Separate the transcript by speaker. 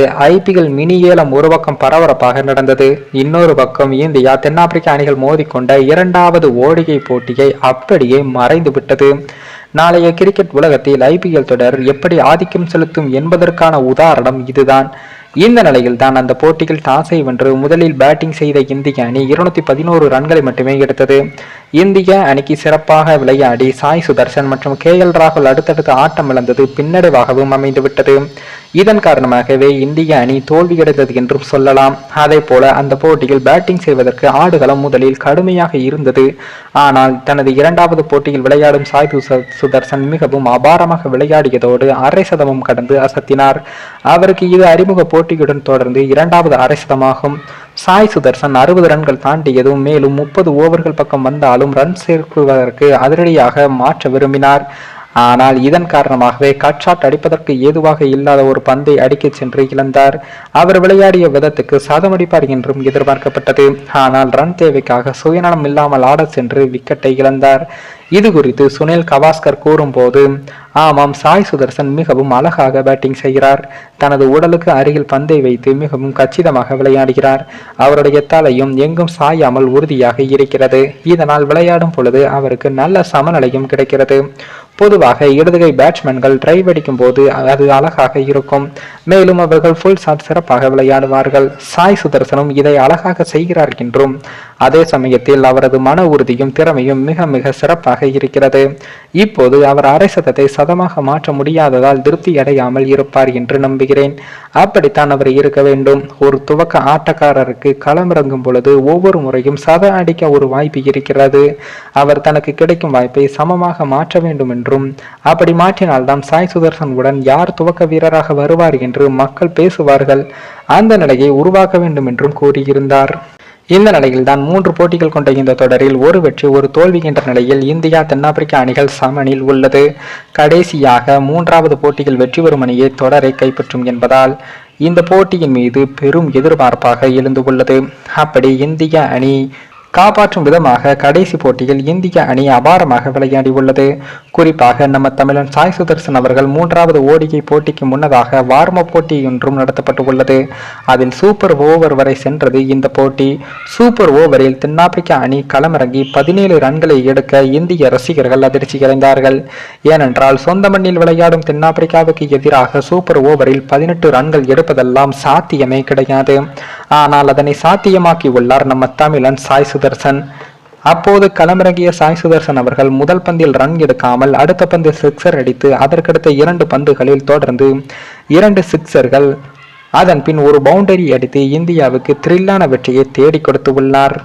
Speaker 1: IPL mini ஏலம் ஒரு பக்கம் பரபரப்பாக நடந்தது இன்னொரு பக்கம் இந்தியா தென்னாப்பிரிக்க அணிகள் மோதிக்கொண்ட இரண்டாவது ஓடிகை போட்டியை அப்படியே மறைந்து விட்டது. நாளைய கிரிக்கெட் உலகத்தில் ஐபிஎல் தொடர் எப்படி ஆதிக்கம் செலுத்தும் என்பதற்கான உதாரணம் இதுதான். இந்த நிலையில் தான் அந்த போட்டியில் டாஸை வென்று முதலில் பேட்டிங் செய்த இந்திய அணி இருநூத்தி பதினோரு ரன்களை மட்டுமே எடுத்தது. இந்திய அணிக்கு சிறப்பாக விளையாடி சாய் சுதர்சன் மற்றும் கே எல் ராகுல் அடுத்தடுத்து ஆட்டம் இழந்தது பின்னடைவாகவும் அமைந்துவிட்டது. இதன் காரணமாகவே இந்திய அணி தோல்வியடைந்தது என்றும் சொல்லலாம். அதே போல அந்த போட்டியில் பேட்டிங் செய்வதற்கு ஆடுகளம் முதலில் கடுமையாக இருந்தது. ஆனால் தனது இரண்டாவது போட்டியில் விளையாடும் சாய் சுதர்சன் மிகவும் அபாரமாக விளையாடியதோடு அரை சதமும் கடந்து அசத்தினார். அவருக்கு இது அறிமுக போட்டியுடன் தொடர்ந்து இரண்டாவது அரை சதமாகும். சாய் சுதர்சன் அறுபது ரன்கள் தாண்டியதும் மேலும் முப்பது ஓவர்கள் பக்கம் வந்தாலும் ரன் சேர்க்குவதற்கு அதிரடியாக மாற்ற விரும்பினார். ஆனால் இதன் காரணமாகவே கட் ஷாட் அடிப்பதற்கு ஏதுவாக இல்லாத ஒரு பந்தை அடிக்கச் சென்று இழந்தார். அவர் விளையாடிய விதத்துக்கு சதம் அடிப்பார் என்றும் எதிர்பார்க்கப்பட்டது. ஆனால் ரன் தேவைக்காக சுயநலம் இல்லாமல் ஆடச் சென்று விக்கெட்டை இழந்தார். இது குறித்து சுனில் கவாஸ்கர் கூறும்போது ஆமாம் சாய் சுதர்சன் மிகவும் அழகாக பேட்டிங் செய்கிறார். தனது உடலுக்கு அருகில் பந்தை வைத்து மிகவும் கச்சிதமாக விளையாடுகிறார். அவருடைய தலையும் எங்கும் சாயாமல் உறுதியாக இருக்கிறது. இதனால் விளையாடும் பொழுது அவருக்கு நல்ல சமநிலையும் கிடைக்கிறது. பொதுவாக இடதுகை பேட்ஸ்மேன்கள் டிரைவ் அடிக்கும் போது அது அழகாக இருக்கும். மேலும் அவர்கள் ஃபுல் ஷாட் சிறப்பாக விளையாடுவார்கள். சாய் சுதர்சனும் இதை அழகாக செய்கிறார் என்றும் அதே சமயத்தில் அவரது மன உறுதியும் திறமையும் மிக மிக சிறப்பாக இருக்கிறது. இப்போது அவர் அரை சதத்தை சதமாக மாற்ற முடியாததால் திருப்தி அடையாமல் இருப்பார் என்று நம்புகிறேன். அப்படித்தான் அவர் இருக்க வேண்டும். ஒரு துவக்க ஆட்டக்காரருக்கு களமிறங்கும் பொழுது ஒவ்வொரு முறையும் சத அடிக்க ஒரு வாய்ப்பு இருக்கிறது. அவர் தனக்கு கிடைக்கும் வாய்ப்பை சமமாக மாற்ற வேண்டும் என்றும் அப்படி மாற்றினால்தான் சாய் சுதர்சனுடன் யார் துவக்க வீரராக வருவார் என்று மக்கள் பேசுவார்கள். அந்த நிலையை உருவாக்க வேண்டும் என்றும் கூறியிருந்தார். இந்த நிலையில் தான் மூன்று போட்டிகள் கொண்ட இந்த தொடரில் ஒரு வெற்றி ஒரு தோல்வி என்ற நிலையில் இந்தியா தென்னாப்பிரிக்க அணிகள் சமனில் உள்ளது. கடைசியாக மூன்றாவது போட்டியில் வெற்றி பெறும் அணியே தொடரை கைப்பற்றும் என்பதால் இந்த போட்டியின் மீது பெரும் எதிர்பார்ப்பாக எழுந்து உள்ளது அப்படி இந்திய அணி காப்பாற்றும் விதமாக கடைசி போட்டியில் இந்திய அணி அபாரமாக விளையாடி உள்ளது. குறிப்பாக நம்ம தமிழன் சாய் சுதர்சன் அவர்கள் மூன்றாவது ஓடிகை போட்டிக்கு முன்னதாக வார்ம போட்டி ஒன்றும் நடத்தப்பட்டு உள்ளது அதில் சூப்பர் ஓவர் வரை சென்றது இந்த போட்டி. சூப்பர் ஓவரில் தென்னாப்பிரிக்க அணி களமிறங்கி பதினேழு ரன்களை எடுக்க இந்திய ரசிகர்கள் அதிர்ச்சி அடைந்தார்கள். ஏனென்றால் சொந்த மண்ணில் விளையாடும் தென்னாப்பிரிக்காவுக்கு எதிராக சூப்பர் ஓவரில் பதினெட்டு ரன்கள் எடுப்பதெல்லாம் சாத்தியமே கிடையாது. ஆனால் அதனை சாத்தியமாக்கி உள்ளார் நம்ம தமிழன் சாய் சுதர்சன். அப்போது களமிறங்கிய சாய் சுதர்சன் அவர்கள் முதல் பந்தில் ரன் எடுக்காமல் அடுத்த பந்தில் சிக்ஸர் அடித்து அதற்கடுத்த இரண்டு பந்துகளில் தொடர்ந்து இரண்டு சிக்ஸர்கள் அதன் பின் ஒரு பவுண்டரி அடித்து இந்தியாவுக்கு த்ரில்லான வெற்றியை தேடி கொடுத்து உள்ளார்.